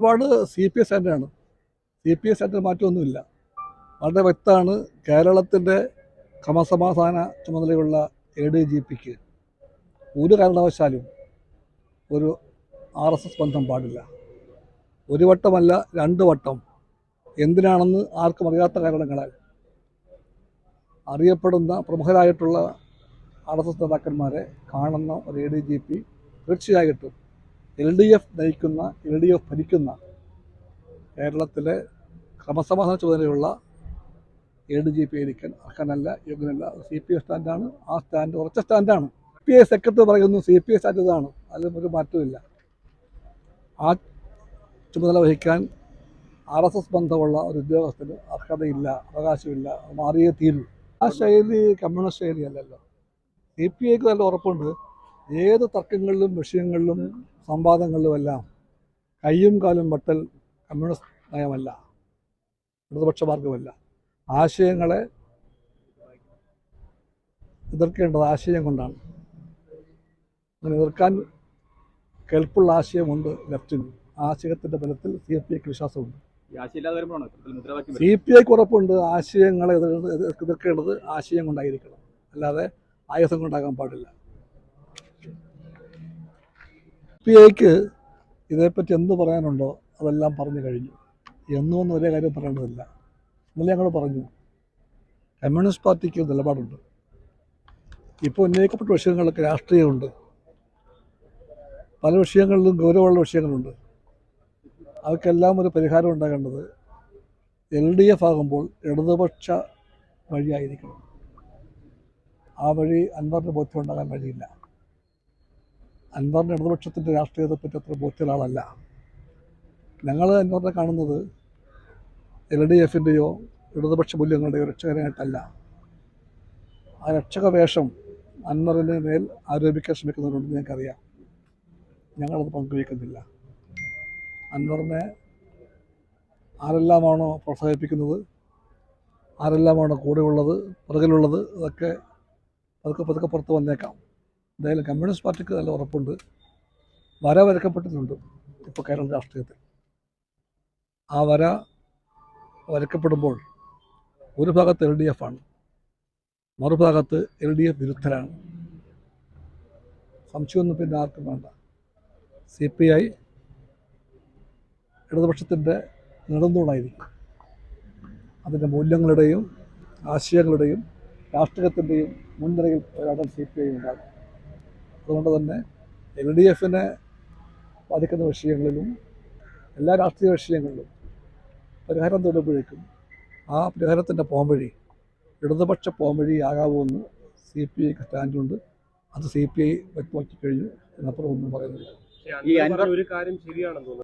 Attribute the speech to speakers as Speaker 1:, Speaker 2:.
Speaker 1: ഒരുപാട് C P S സ്റ്റാൻഡാണ് C P S സ്റ്റാൻഡിൽ മാറ്റമൊന്നുമില്ല. വളരെ വ്യക്തമാണ് കേരളത്തിന്റെ ക്രമസമാധാന ചുമതലയുള്ള എ ഡി ജി പിക്ക് ഒരു കാരണവശാലും ഒരു ആർ എസ് എസ് ബന്ധം പാടില്ല. ഒരു വട്ടമല്ല രണ്ട് വട്ടം. എന്തിനാണെന്ന് ആർക്കും അറിയാത്ത കാരണങ്ങളാൽ അറിയപ്പെടുന്ന പ്രമുഖരായിട്ടുള്ള ആർ എസ് എസ് നേതാക്കന്മാരെ കാണുന്ന ഒരു എ ഡി ജി പി തീർച്ചയായിട്ടും എൽ ഡി എഫ് നയിക്കുന്ന എൽ ഡി എഫ് ഭരിക്കുന്ന കേരളത്തിലെ ക്രമസമാധാന ചുമതലയുള്ള എ ഡി ജി പി ആയിരിക്കാൻ അർഹനല്ല യോഗ്യനല്ല. സി പി ഐ സ്റ്റാൻഡാണ്. ആ സ്റ്റാൻഡ് ഉറച്ച സ്റ്റാൻഡാണ്. പി ഐ സെക്രട്ടറി പറയുന്നു സി പി ഐ സ്റ്റാൻഡ് ഇതാണ് അതിലും ഒരു മാറ്റമില്ല ആ ചുമതല വഹിക്കാൻ ആർ എസ് എസ് ബന്ധമുള്ള ഒരു ഉദ്യോഗസ്ഥന് അർഹതയില്ല അവകാശമില്ല. മാറിയേ തീരൂ. ആ ശൈലി കമ്മ്യൂണിസ്റ്റ് ശൈലിയല്ലല്ലോ സി പി ഐക്ക് നല്ല ഉറപ്പുണ്ട്. ഏത് തർക്കങ്ങളിലും വിഷയങ്ങളിലും സംവാദങ്ങളിലുമെല്ലാം കയ്യും കാലും വട്ടൽ കമ്മ്യൂണിസ്റ്റ് നയമല്ല ഇടതുപക്ഷ മാർഗമല്ല ആശയങ്ങളെ എതിർക്കേണ്ടത് ആശയം കൊണ്ടാണ്. അങ്ങനെ എതിർക്കാൻ കേൾപ്പുള്ള ആശയമുണ്ട് ലെഫ്റ്റിന് ആശയത്തിന്റെ ബലത്തിൽ സി പി ഐക്ക് വിശ്വാസമുണ്ട് സി പി ഐക്ക് ഉറപ്പുണ്ട് ആശയങ്ങളെ എതിർ എതിർ- എതിർക്കേണ്ടത് ആശയം കൊണ്ടായിരിക്കണം. അല്ലാതെ ആയുധം കൊണ്ടാകാൻ പാടില്ല. പി ഐക്ക് ഇതേപ്പറ്റി എന്ത് പറയാനുണ്ടോ അതെല്ലാം പറഞ്ഞു കഴിഞ്ഞു. എന്നും ഒന്നും ഒരേ കാര്യം പറയേണ്ടതില്ല. ഇന്നലെ ഞങ്ങൾ പറഞ്ഞു കമ്മ്യൂണിസ്റ്റ് പാർട്ടിക്ക് നിലപാടുണ്ട്. ഇപ്പോൾ ഉന്നയിക്കപ്പെട്ട വിഷയങ്ങളൊക്കെ രാഷ്ട്രീയമുണ്ട്. പല വിഷയങ്ങളിലും ഗൗരവമുള്ള വിഷയങ്ങളുണ്ട്. അവർക്കെല്ലാം ഒരു പരിഹാരം ഉണ്ടാകേണ്ടത് എൽ ഡി എഫ് ആകുമ്പോൾ ഇടതുപക്ഷ വഴിയായിരിക്കണം. ആ വഴി അൻവറിന് ബോധ്യം ഉണ്ടാകാൻ വഴിയില്ല. അൻവറിന് ഇടതുപക്ഷത്തിന്റെ രാഷ്ട്രീയത്തെപ്പറ്റി അത്ര ബോധ്യമുള്ള ഞങ്ങൾ അൻവറിനെ കാണുന്നത് എൽ ഡി എഫിന്റെയോ ഇടതുപക്ഷ മൂല്യങ്ങളുടെയോ രക്ഷകനായിട്ടല്ല. ആ രക്ഷക വേഷം അൻവറിന്റെ മേൽ ആരോപിക്കാൻ ശ്രമിക്കുന്നവരുണ്ടെന്ന് ഞങ്ങൾക്കറിയാം. ഞങ്ങളത് പങ്കുവയ്ക്കുന്നില്ല. അൻവറിനെ ആരെല്ലാമാണോ പ്രോത്സാഹിപ്പിക്കുന്നത്? ആരെല്ലാമാണോ കൂടെയുള്ളത് പുറകിലുള്ളത്? അതൊക്കെ പതുക്കെ പതുക്കെ പുറത്ത് വന്നേക്കാം. എന്തായാലും കമ്മ്യൂണിസ്റ്റ് പാർട്ടിക്ക് നല്ല ഉറപ്പുണ്ട്. വര വരക്കപ്പെട്ടിട്ടുണ്ട് ഇപ്പോൾ കേരള രാഷ്ട്രീയത്തിൽ. ആ വര വരക്കപ്പെടുമ്പോൾ ഒരു ഭാഗത്ത് എൽ ഡി എഫ് ആണ് മറുഭാഗത്ത് എൽ ഡി എഫ് വിരുദ്ധരാണ്. സംശയമൊന്നും പിന്നെ ആർക്കും വേണ്ട. സി പി ഐ ഇടതുപക്ഷത്തിന്റെ നെടുന്തൂണായിരിക്കും അതിന്റെ മൂല്യങ്ങളുടെയും ആശയങ്ങളുടെയും രാഷ്ട്രീയത്തിന്റെയും മുൻനിരയിൽ പോരാടാൻ സി പി ഐ ഉണ്ടാകും. അതുകൊണ്ട് തന്നെ എൽ ഡി എഫിനെ ബാധിക്കുന്ന വിഷയങ്ങളിലും എല്ലാ രാഷ്ട്രീയ വിഷയങ്ങളിലും പരിഹാരം തേടുമ്പോഴേക്കും ആ പരിഹാരത്തിന്റെ പോംവഴി ഇടതുപക്ഷ പോംവഴി ആകാവുമെന്ന് സി പി ഐക്ക് സ്റ്റാൻഡുണ്ട് അത് സി പി ഐ വ്യക്തമാക്കി കഴിഞ്ഞു എന്നപ്പുറം ഒന്നും പറയുന്നില്ല.
Speaker 2: ഒരു കാര്യം ശരിയാണെന്ന് തോന്നുന്നു.